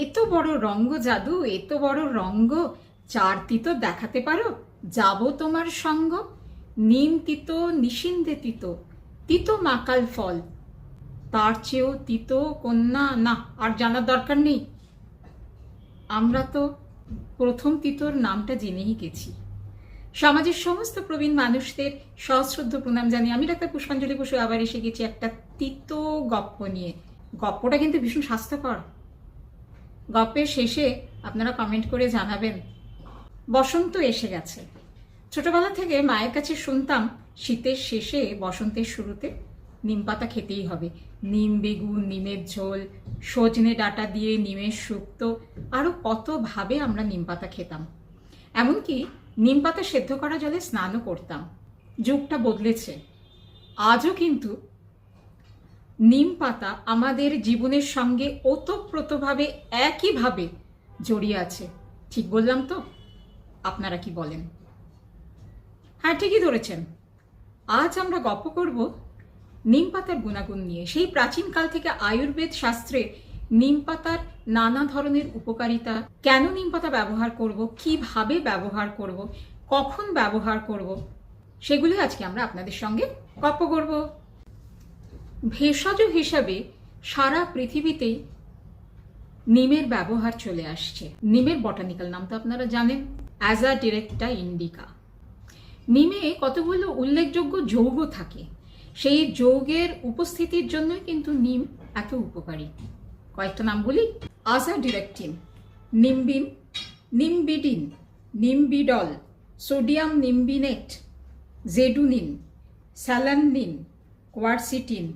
এত বড় রঙ্গ জাদু, এত বড় রঙ্গ চার তিত দেখাতে পারো। যাব তোমার সঙ্গ নিম তিত, নিশিন্দে তিতো তিতো মাকাল ফল। তার চেয়েও তিতো কন্যা, না, আর জানার দরকার নেই। আমরা তো প্রথম তিতোর নামটা জেনেই গেছি। সমাজের সমস্ত প্রবীণ মানুষদের সশ্রদ্ধ প্রণাম জানিয়ে আমি ডাক্তার পুষ্পাঞ্জলি বসু আবার এসে গেছি একটা তিতো গপ্প নিয়ে। গপ্পটা কিন্তু ভীষণ স্বাস্থ্যকর। গপ্পের শেষে আপনারা কমেন্ট করে জানাবেন, বসন্ত এসে গেছে। ছোটবেলা থেকে মায়ের কাছে শুনতাম, শীতের শেষে বসন্তের শুরুতে নিম পাতা খেতেই হবে। নিম, বেগুন, নিমের ঝোল, সজনে ডাটা দিয়ে নিমের শুক্তো আরও কতভাবে আমরা নিম পাতা খেতাম। এমনকি নিম পাতা সেদ্ধ করা জলে স্নানও করতাম। যুগটা বদলেছে। আজও কিন্তু নিম পাতা আমাদের জীবনের সঙ্গে ওতপ্রোতভাবে একইভাবে জড়িয়ে আছে। ঠিক বললাম তো? আপনারা কি বলেন? হ্যাঁ ঠিকই ধরেছেন। আজ আমরা গল্প করব নিম পাতার গুণাগুণ নিয়ে। সেই প্রাচীনকাল থেকে আয়ুর্বেদ শাস্ত্রে নিম পাতার নানা ধরনের উপকারিতা, কেন নিম পাতা ব্যবহার করব, কীভাবে ব্যবহার করব, কখন ব্যবহার করব সেগুলি আজকে আমরা আপনাদের সঙ্গে গল্প করব। ভেষজ হিসাবে সারা পৃথিবীতেই নিমের ব্যবহার চলে আসছে। নিমের বটানিক্যাল নাম তো আপনারা জানেন। অ্যাজ অ্যাজা ডিরেক্টা ইন্ডিকা নিমে কতগুলো উল্লেখযোগ্য যৌগ থাকে। সেই যৌগের উপস্থিতির জন্যই কিন্তু নিম এত উপকারী। কয়েকটা নাম বলি। Azadirachtin nimbin nimbidin nimbidol sodium nimbinate gedunin salannin quercetin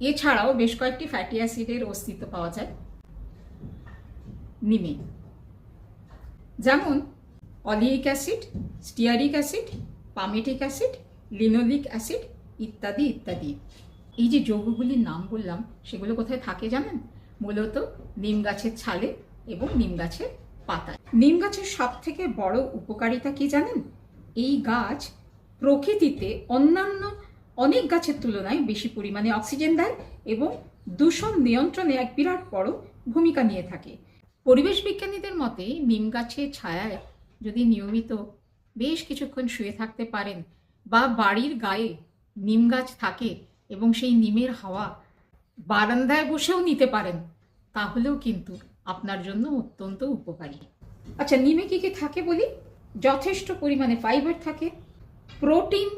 এছাড়াও বেশ কয়েকটি ফ্যাটি অ্যাসিডের অস্তিত্ব পাওয়া যায়। নিমে। যেমন oleic acid stearic acid palmitic acid linoleic acid ইত্যাদি ইত্যাদি। এই যে যৌগগুলির নাম বললাম, সেগুলো কোথায় থাকে জানেন? মূলত নিম গাছের ছালে এবং নিম গাছের পাতায়। নিম গাছের সব থেকে বড় উপকারিতা কি জানেন? এই গাছ প্রকৃতিতে অন্যান্য অনেক গাছের তুলনায় বেশি পরিমাণে অক্সিজেন দেয় এবং দূষণ নিয়ন্ত্রণে এক বিরাট বড় ভূমিকা নিয়ে থাকে। পরিবেশ বিজ্ঞানীদের মতে, নিম গাছের ছায়ায় যদি নিয়মিত বেশ কিছুক্ষণ শুয়ে থাকতে পারেন বা বাড়ির গায়ে নিম গাছ থাকে এবং সেই নিমের হাওয়া বারান্দায় বসেও নিতে পারেন, তাহলেও কিন্তু আপনার জন্য অত্যন্ত উপকারী। আচ্ছা নিমে কি কি থাকে বলি? যথেষ্ট পরিমাণে ফাইবার থাকে প্রোটিন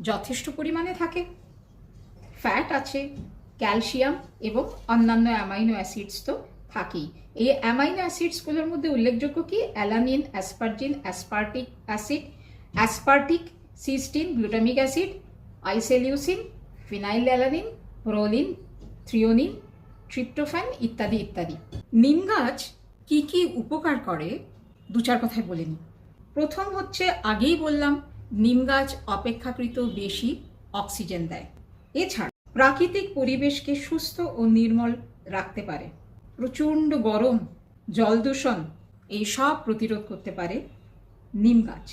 যথেষ্ট পরিমাণে থাকে। ফ্যাট আছে ক্যালসিয়াম এবং অন্যান্য অ্যামাইনো অ্যাসিডস তো থাকেই। এই অ্যামাইনো অ্যাসিডসগুলোর মধ্যে উল্লেখযোগ্য কি? Alanine asparagine aspartic acid aspartic cystine glutamic acid isoleucine phenylalanine proline threonine tryptophan ইত্যাদি ইত্যাদি। নিম গাছ কী কী উপকার করে? দু চার কথায় বলে প্রথম হচ্ছে আগেই বললাম নিম গাছ অপেক্ষাকৃত বেশি অক্সিজেন দেয়। এছাড়া প্রাকৃতিক পরিবেশকে সুস্থ ও নির্মল রাখতে পারে। প্রচণ্ড গরম, জল দূষণ, এই সব প্রতিরোধ করতে পারে নিম গাছ।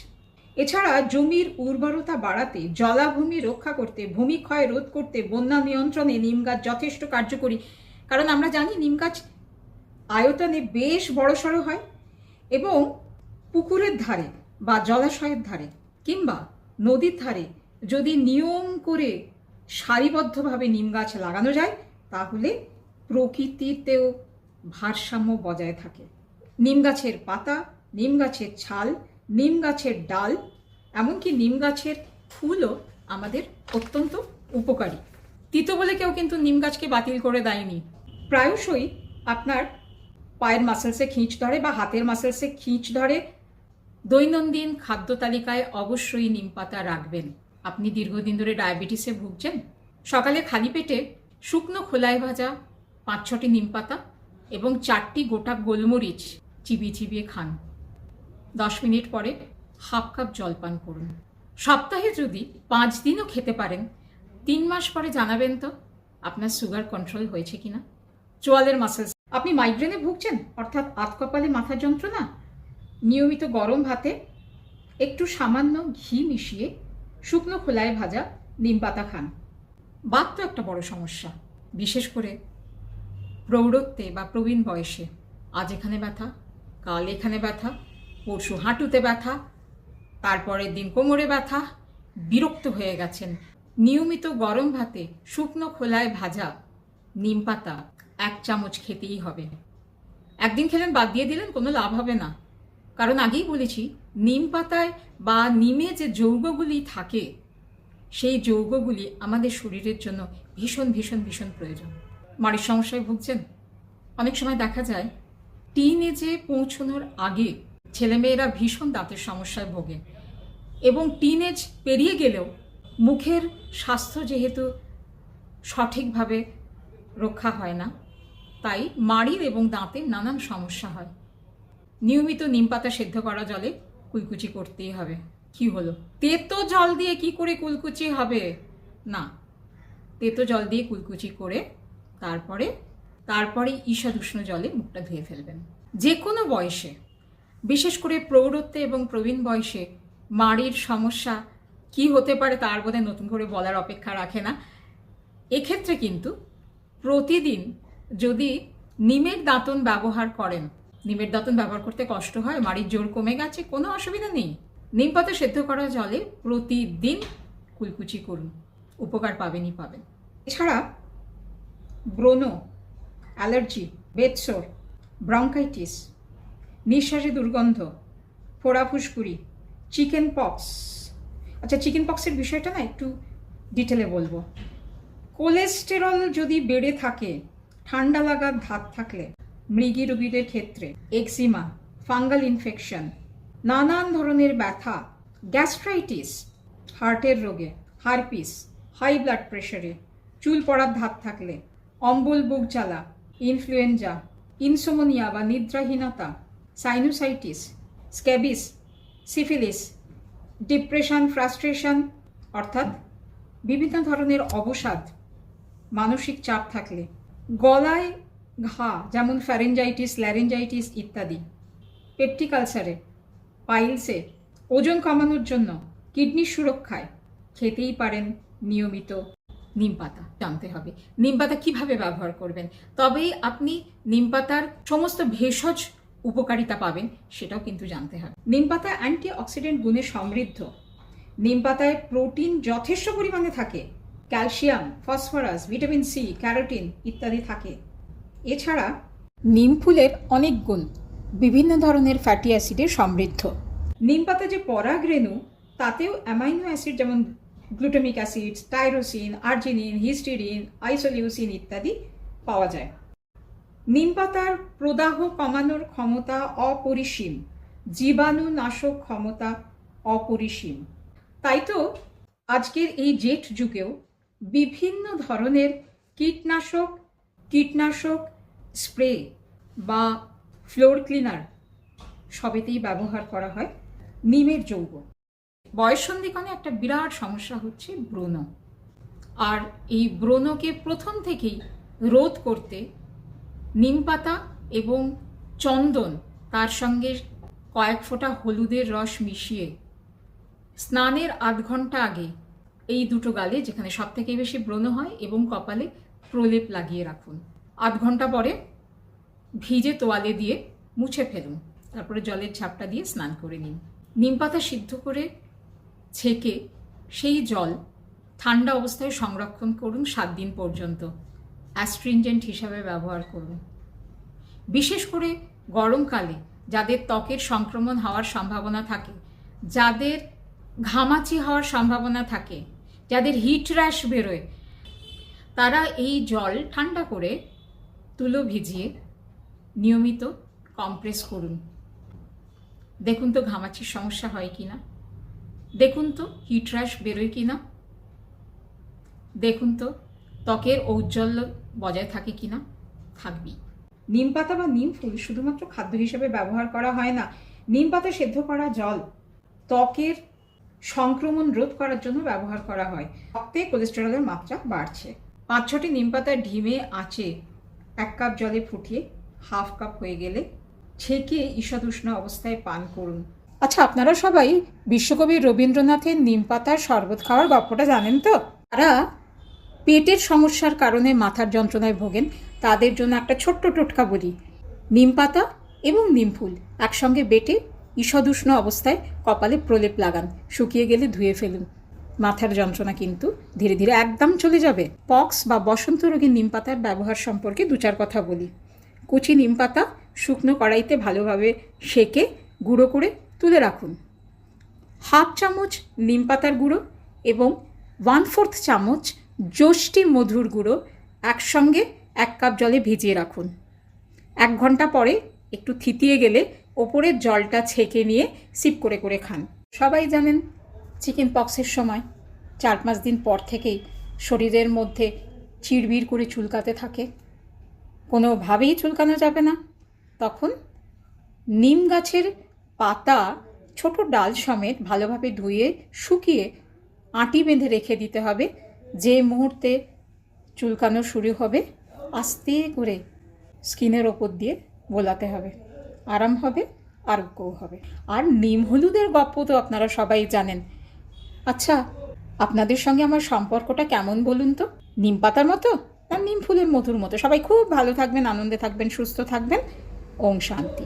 এছাড়া জমির উর্বরতা বাড়াতে, জলাভূমি রক্ষা করতে ভূমিক্ষয় রোধ করতে, বন্যা নিয়ন্ত্রণে নিম গাছ যথেষ্ট কার্যকরী। কারণ আমরা জানি নিম গাছ আয়তনে বেশ বড়সড় হয় এবং পুকুরের ধারে বা জলাশয়ের ধারে কিংবা নদীর ধারে যদি নিয়ম করে সারিবদ্ধভাবে নিম গাছ লাগানো যায়, তাহলে প্রকৃতিতেও ভারসাম্য বজায় থাকে। নিম গাছের পাতা, নিম গাছের ছাল, নিম গাছের ডাল, এমনকি নিম গাছের ফুলও আমাদের অত্যন্ত উপকারী। তিতো বলে কেউ কিন্তু নিম গাছকে বাতিল করে দেয়নি। প্রায়শই আপনার পায়ের মাসেলসে খিঁচ ধরে বা হাতের মাসেলসে খিঁচ ধরে দৈনন্দিন খাদ্য তালিকায় অবশ্যই নিম পাতা রাখবেন। আপনি দীর্ঘদিন ধরে ডায়াবেটিসে ভুগছেন? সকালে খালি পেটে শুকনো খোলায় ভাজা পাঁচ ছটি নিম পাতা এবং চারটি গোটা গোলমরিচ চিবিয়ে চিবিয়ে খান। দশ মিনিট পরে হাফ কাপ জল পান করুন। সপ্তাহে যদি পাঁচ দিনও খেতে পারেন, তিন মাস পরে জানাবেন তো আপনার সুগার কন্ট্রোল হয়েছে কিনা? চোয়ালের মাসেলস, আপনি মাইগ্রেনে ভুগছেন? অর্থাৎ আতকপালে মাথার যন্ত্রণা? নিয়মিত গরম ভাতে একটু সামান্য ঘি মিশিয়ে শুকনো খোলায় ভাজা নিম পাতা খান। বাত তো একটা বড় সমস্যা, বিশেষ করে প্রৌঢ়ত্বে বা প্রবীণ বয়সে। আজ এখানে ব্যথা, কাল এখানে ব্যথা, পরশু হাঁটুতে ব্যথা, তারপরের দিন কোমরে ব্যথা, বিরক্ত হয়ে গেছেন। নিয়মিত গরম ভাতে শুকনো খোলায় ভাজা নিম পাতা এক চামচ খেতেই হবে। একদিন খেলেন, বাদ দিয়ে দিলেন, কোনো লাভ হবে না। কারণ আগেই বলেছি, নিম পাতায় বা নিমে যে যৌগগুলি থাকে, সেই যৌগগুলি আমাদের শরীরের জন্য ভীষণ ভীষণ ভীষণ প্রয়োজন। মাড়ির সমস্যায় ভুগছেন? অনেক সময় দেখা যায়, টিন এজে পৌঁছানোর আগে ছেলেমেয়েরা ভীষণ দাঁতের সমস্যায় ভোগে এবং টিন এজ পেরিয়ে গেলেও মুখের স্বাস্থ্য যেহেতু সঠিকভাবে রক্ষা হয় না, তাই মাড়ির এবং দাঁতের নানান সমস্যা হয়। নিয়মিত নিম পাতা সেদ্ধ করা জলে কুলকুচি করতেই হবে। কি হলো? তেতো জল দিয়ে কি করে কুলকুচি হবে? না, তেতো জল দিয়ে কুলকুচি করে তারপরে তারপরে ঈষদ উষ্ণ জলে মুখটা ধুয়ে ফেলবেন। যে কোনো বয়সে, বিশেষ করে প্রৌঢ়ত্বে এবং প্রবীণ বয়সে মাড়ির সমস্যা কি হতে পারে তার বোধে নতুন করে বলার অপেক্ষা রাখে না। এক্ষেত্রে কিন্তু প্রতিদিন যদি নিমের দাঁতন ব্যবহার করেন নিমের দাঁতন ব্যবহার করতে কষ্ট হয় মাড়ির জোর কমে গেছে, কোনো অসুবিধা নেই। নিম পাতা সেদ্ধ করা জলে প্রতিদিন কুলকুচি করুন, উপকার পাবেনই পাবেন। এছাড়া ব্রণ, অ্যালার্জি বেদসোর ব্রঙ্কাইটিস, নিঃশ্বাসে দুর্গন্ধ, ফোড়া ফুসকুড়ি, চিকেন পক্স। আচ্ছা চিকেন পক্সের বিষয়টা না একটু ডিটেলে বলব। কোলেস্টেরল যদি বেড়ে থাকে, ঠান্ডা লাগার ধাত থাকলে মৃগী রোগীদের ক্ষেত্রে, এক্সিমা, ফাঙ্গাল ইনফেকশন, নানান ধরনের ব্যথা, গ্যাস্ট্রাইটিস, হার্টের রোগে, হারপিস, হাই ব্লাড প্রেশারে চুল পড়ার ধাত থাকলে, অম্বল বুক জ্বালা, ইনফ্লুয়েঞ্জা, ইনসোমোনিয়া বা নিদ্রাহীনতা, sinusitis scabies syphilis, depression, frustration, অর্থাৎ বিভিন্ন ধরনের অবসাদ, মানসিক চাপ থাকলে, গলায় ঘা, যেমন ফ্যারেঞ্জাইটিস ল্যারেঞ্জাইটিস ইত্যাদি। পেপটিক পাইলসে ওজন কমানোর জন্য কিডনির সুরক্ষায় খেতেই পারেন নিয়মিত নিম পাতা, জানতে হবে। নিম পাতা কীভাবে ব্যবহার করবেন? তবেই আপনি নিম পাতার সমস্ত ভেষজ উপকারিতা পাবেন, সেটাও কিন্তু জানতে হবে। নিম পাতা অ্যান্টি অক্সিডেন্ট গুণে সমৃদ্ধ। নিম পাতায় প্রোটিন যথেষ্ট পরিমাণে থাকে। Calcium phosphorus vitamin C carotene ইত্যাদি থাকে। এছাড়া নিম ফুলের অনেক গুণ, বিভিন্ন ধরনের ফ্যাটি অ্যাসিডে সমৃদ্ধ। নিম পাতা যে পরাগ রেণু তাতেও অ্যামাইনো অ্যাসিড যেমন glutamic acid tyrosine arginine histidine isoleucine ইত্যাদি পাওয়া যায়। নিম পাতার প্রদাহ কমানোর ক্ষমতা অপরিসীম জীবাণু নাশক ক্ষমতা অপরিসীম। তাই তো আজকের এই জেট যুগেও বিভিন্ন ধরনের কীটনাশক কীটনাশক স্প্রে বা ফ্লোর ক্লিনার সবেতেই ব্যবহার করা হয় নিমের যৌগ। বয়সন্ধিকানে একটা বিরাট সমস্যা হচ্ছে ব্রণ। আর এই ব্রণকে প্রথম থেকেই রোধ করতে নিম পাতা এবং চন্দন তার সঙ্গে কয়েক ফোঁটা হলুদের রস মিশিয়ে স্নানের আধ ঘণ্টা আগে এই দুটো গালে যেখানে সব থেকে বেশি ব্রণ হয় এবং কপালে প্রলেপ লাগিয়ে রাখুন। আধ ঘণ্টা পরে ভিজে তোয়ালে দিয়ে মুছে ফেলুন। তারপরে জলের ঝাপটা দিয়ে স্নান করে নিন। নিম পাতা সিদ্ধ করে ছেঁকে সেই জল ঠান্ডা অবস্থায় সংরক্ষণ করুন সাত দিন পর্যন্ত। অ্যাস্ট্রিনজেন্ট হিসাবে ব্যবহার করুন। বিশেষ করে গরমকালে যাদের ত্বকের সংক্রমণ হওয়ার সম্ভাবনা থাকে, যাদের ঘামাচি হওয়ার সম্ভাবনা থাকে, যাদের হিট র্যাশ বেরোয়, তারা এই জল ঠান্ডা করে তুলো ভিজিয়ে নিয়মিত কম্প্রেস করুন। দেখুন তো ঘামাচির সমস্যা হয় কি না দেখুন তো হিট র্যাশ বেরোয় কি না দেখুন তো ত্বকের ঔজ্জ্বল্য বজায় থাকে কি না থাকবেই নিম পাতা বা নিম ফুল শুধুমাত্র খাদ্য হিসেবে ব্যবহার করা হয় না, নিম পাতা সেদ্ধ করা জল ত্বকের সংক্রমণ রোধ করার জন্য ব্যবহার করা হয়। রক্তে কোলেস্টেরলের মাত্রা বাড়ছে। পাঁচ ছটি নিম পাতার ঢিমে আঁচে এক কাপ জলে ফুটিয়ে হাফ কাপ হয়ে গেলে ছেঁকে ঈষদুষ্ণ অবস্থায় পান করুন। আচ্ছা আপনারা সবাই বিশ্বকবি রবীন্দ্রনাথের নিম পাতার শরবত খাওয়ার গল্পটা জানেন তো? তারা পেটের সমস্যার কারণে মাথার যন্ত্রণায় ভোগেন। তাদের জন্য একটা ছোট্ট টোটকা বলি। নিম পাতা এবং নিম ফুল একসঙ্গে বেটে ঈষদুষ্ণ অবস্থায় কপালে প্রলেপ লাগান। শুকিয়ে গেলে ধুয়ে ফেলুন। মাথার যন্ত্রণা কিন্তু ধীরে ধীরে একদম চলে যাবে। পক্স বা বসন্ত রোগের নিম পাতার ব্যবহার সম্পর্কে দু চার কথা বলি। কুচি নিম পাতা শুকনো কড়াইতে ভালোভাবে সেকে গুঁড়ো করে তুলে রাখুন। হাফ চামচ নিম পাতার গুঁড়ো এবং ওয়ান ফোর্থ চামচ যষ্টি মধুর গুঁড়ো একসঙ্গে এক কাপ জলে ভিজিয়ে রাখুন। এক ঘণ্টা পরে একটু থিতিয়ে গেলে ওপরের জলটা ছেঁকে নিয়ে সিপ করে করে খান। সবাই জানেন চিকেন পক্সের সময় চার পাঁচ দিন পর থেকেই শরীরের মধ্যে চিড়বিড় করে চুলকাতে থাকে। কোনোভাবেই চুলকানো যাবে না। তখন নিম গাছের পাতা ছোট ডাল সমেত ভালোভাবে ধুয়ে, শুকিয়ে আঁটি বেঁধে রেখে দিতে হবে। যে মুহূর্তে চুলকানো শুরু হবে, আস্তে করে স্কিনের ওপর দিয়ে বোলাতে হবে। আরাম হবে আরোগ্যও হবে। আর নিম হলুদের গপ্প তো আপনারা সবাই জানেন আচ্ছা আপনাদের সঙ্গে আমার সম্পর্কটা কেমন বলুন তো? নিম পাতার মতো না নিম ফুলের মধুর মতো? সবাই খুব ভালো থাকবেন, আনন্দে থাকবেন, সুস্থ থাকবেন। ওম শান্তি।